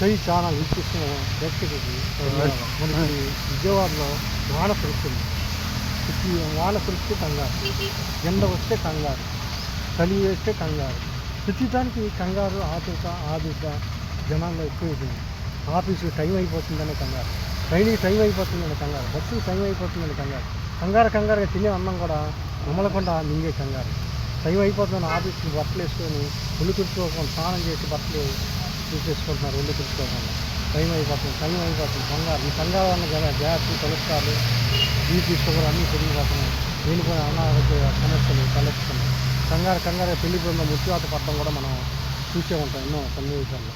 కై ఛానల్ వీక్షిస్తున్న ప్రేక్షకులకి. మనకి విజయవాడలో వాన కురుస్తుంది ప్రతి వాన కురిస్తే కంగారు ఎండ వస్తే కంగారు చలి వేస్తే కంగారు ప్రతిదానికి కంగారు ఆతురత ఆదుత జనాల్లో ఎక్కువైపోయింది ఆఫీసు టైం అయిపోతుందనే కంగారు ట్రైన్కి టైం అయిపోతుందనే కంగారు బస్సుకి టైం అయిపోతుందనే కంగారు కంగారు కంగారుగా తినే అన్నం కూడా నమ్మలకుండా మింగే కంగారు టైం అయిపోతుందని ఆఫీస్కి బట్టలు వేసుకొని ఒళ్ళు తుడుచుకోకుండా స్నానం చేసి బట్టలు తీసేసుకుంటున్నారు ఒళ్ళు తుడుచుకోకుండా టైం అయిపోతుంది టైం అయిపోతుంది. కంగారు ఈ కంగారు వల్ల కదా గ్యాస్ కొలెస్ట్రాల్ బీపీ షుగర్ అన్నీ పెరిగిపోతున్నాయి. లేనిపోయిన అనారోగ్య సమస్యలు తలెత్తుతున్నాయి. కంగారు కంగారు పెళ్ళిపోయిన మృత్యువాత పడడం కూడా మనం చూసే ఉంటాం ఎన్నో సన్నివేశాల్లో.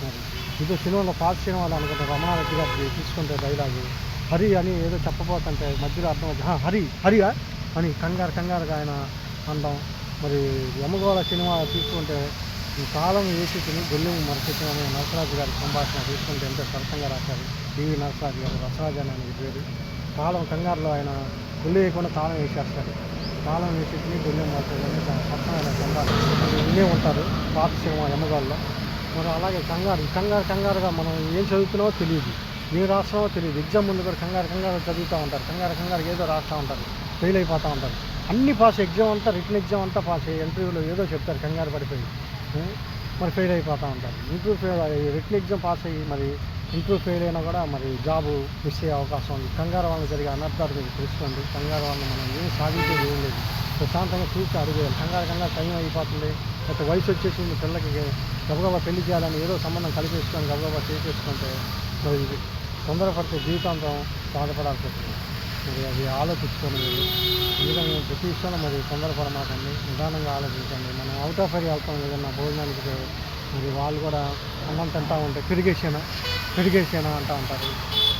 మరి ఇదో సినిమాలో పాత సినిమాలు అనుకుంటే రమణారెడ్డి గారు తీసుకుంటే డైలాగు హరి అని ఏదో చెప్పబోతుంటే మధ్యలో అర్థం అవుతుంది, హరి హరియా అని కంగారు కంగారుగా ఆయన అనడం మరి యమగోళ సినిమా తీసుకుంటే ఈ కాలం ఏసిని గొల్లెము మరచితం అనే నరసరాజు గారి సంభాషణ తీసుకుంటే ఎంతో సరసంగా రాశారు. డివి నరసరాజు గారు రసరాజు అని ఆయన పేరు. కాలం కంగారులో ఆయన గొల్లు వేయకుండా తాళం వేసేస్తారు. తాళం వేసేసి గొల్లెము మరచితం సరసమైన సంభాషణ వినే ఉంటారు పాత సినిమా యమగోళలో మరి అలాగే కంగారు కంగారు కంగారుగా మనం ఏం చదువుతున్నామో తెలియదు. ఏం రాస్తున్నామో తెలియదు. ఎగ్జామ్ ముందు కూడా కంగారు కంగారు చదువుతూ ఉంటారు. కంగారు కంగారు ఏదో రాస్తూ ఉంటారు ఫెయిల్ అయిపోతూ ఉంటారు. అన్ని పాస్ ఎగ్జామ్ అంతా రిటర్న్ ఎగ్జామ్ అంతా పాస్. ఇంటర్వ్యూలో ఏదో చెప్తారు కంగారు పడిపోయి. ఏ? మరి ఫెయిల్ అయిపోతూ ఉంటారు. Interview fail written exam pass అయ్యి మరి ఇంటర్వ్యూ ఫెయిల్ అయినా కూడా మరి జాబు మిస్ అయ్యే అవకాశం ఉంది. కంగారు వల్ల జరిగే అనర్థాలు మీరు తెలుసుకోండి. కంగారు వాళ్ళు మనం ఏం సాధించేది ఏం లేదు. ప్రశాంతంగా చూసి అడిగేయాలి కంగారు కంగారు టైం అయిపోతుంది. లేకపోతే వయసు వచ్చేసి పిల్లకి పిల్లలకి గబగబా పెళ్ళి చేయాలని ఏదో సంబంధం కలిపేసుకొని గబగబా చేసేసుకుంటే మరి తొందరపడితే జీవితాంతం బాధపడాల్సి వస్తుంది. మరి అది ఆలోచించుకోండి మీరు ఎందుకంటే ప్రతి విషయంలో మరి తొందరపడమాకండి నిదానంగా ఆలోచించండి. మనం అవుట్ ఆఫ్ ఏరియా వెళ్తాం ఏదైనా భోజనానికి మరి వాళ్ళు కూడా అన్నం తింటా ఉంటే పెరిగేసేనా పెరిగేసేనా అంటూ ఉంటారు.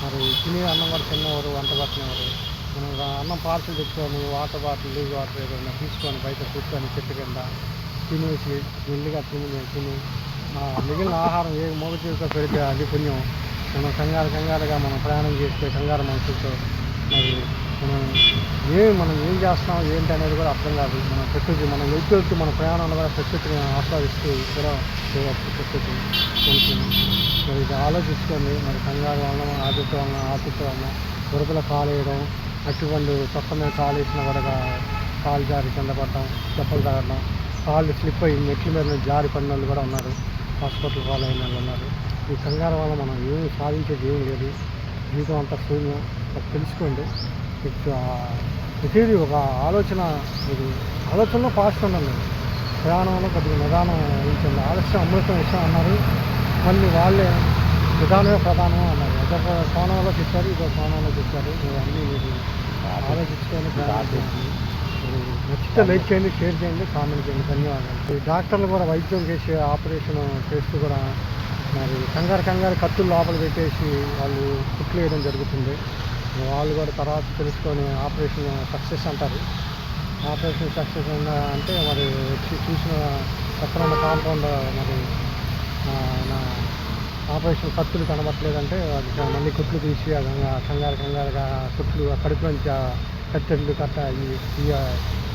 మరి తినే అన్నం కూడా తిన్నవారు వంట పట్టినవారు. మనం అన్నం పార్సల్ తెచ్చుకొని వాటర్ బాటిల్ లీవ్ వాటర్ ఏదైనా తీసుకొని బయట కూర్చొని చెట్టు కింద తినేసి మెల్లిగా తిని తిని మిగిలిన ఆహారం ఏ మోగ పెడితే అది పుణ్యం. మనం కంగారు కంగారుగా మనం ప్రయాణం చేస్తే కంగారు మనసుతో మరి మనం ఏం మనం ఏం చేస్తున్నాం ఏంటి అనేది కూడా అర్థం కాదు. మన ప్రకృతి మనం వెళ్తూ మన ప్రయాణంలో కూడా ప్రకృతిని ఆస్వాదిస్తూ కూడా చేయవచ్చు ప్రకృతి. కొంచెం మరి ఇది ఆలోచించుకొని మరి కంగారు వలన ఆదుత వలన ఆతుత వలన ఉరకల కాలేయడం అటువంటి తొక్క మీద కాలు కూడా కాలు జారి కింద పడటం దెబ్బలు తాగడం కాళ్ళు స్లిప్ అయ్యి మెట్ల మీద జారి పడిన వాళ్ళు కూడా ఉన్నారు. హాస్పిటల్ పాలైన వాళ్ళు ఉన్నారు. ఈ కంగారు వల్ల మనం ఏమి సాధించేది ఏం లేదు. జీవితం అంతా శూన్యం తెలుసుకోండి. మీకు ప్రతిదీ ఒక ఆలోచన ఇది ఆలోచనలో ఫాస్ట్ ఉండండి. ప్రయాణంలో కొద్దిగా నిదానం వహించండి. ఆలస్యం అమృతం విషయం అన్నారు. మళ్ళీ వాళ్ళే నిదానమే ప్రధానం అన్నారు. ఒక కోణంలో చెప్పారు ఇదో కోణంలో చెప్పారు. మీరు అన్నీ మీరు ఆలోచించుకొని ప్రయాణం నచ్చితే లైక్ చేయండి షేర్ చేయండి కామెంట్ చేయండి. ధన్యవాదాలు. డాక్టర్లు కూడా వైద్యం చేసే ఆపరేషన్ చేస్తూ కూడా మరి కంగారు కంగారు కత్తులు లోపల పెట్టేసి వాళ్ళు కుట్లు వేయడం జరుగుతుంది. వాళ్ళు కూడా తర్వాత తెలుసుకొని ఆపరేషన్ సక్సెస్ అంటారు. ఆపరేషన్ సక్సెస్ అంటే మరి వచ్చి చూసిన పక్కన కాంపౌండ్ మరి నా ఆపరేషన్ కత్తులు కనబట్టలేదంటే అది మళ్ళీ కుట్లు తీసి ఆ కంగారు కంగారుగా కుట్లు కడుపు నుంచి ఆ కట్ట ఈ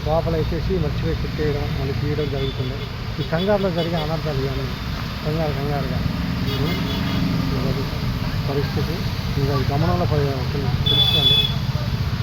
లోపల వేసేసి మర్చిపోయి కుట్టేయడం మళ్ళీ తీయడం జరుగుతుంది. ఈ కంగారులో జరిగే అనర్థాలు కానీ కంగారు కంగారుగా. పరిస్థితి. ఇంకా గమనంలో తెలుసుకోండి.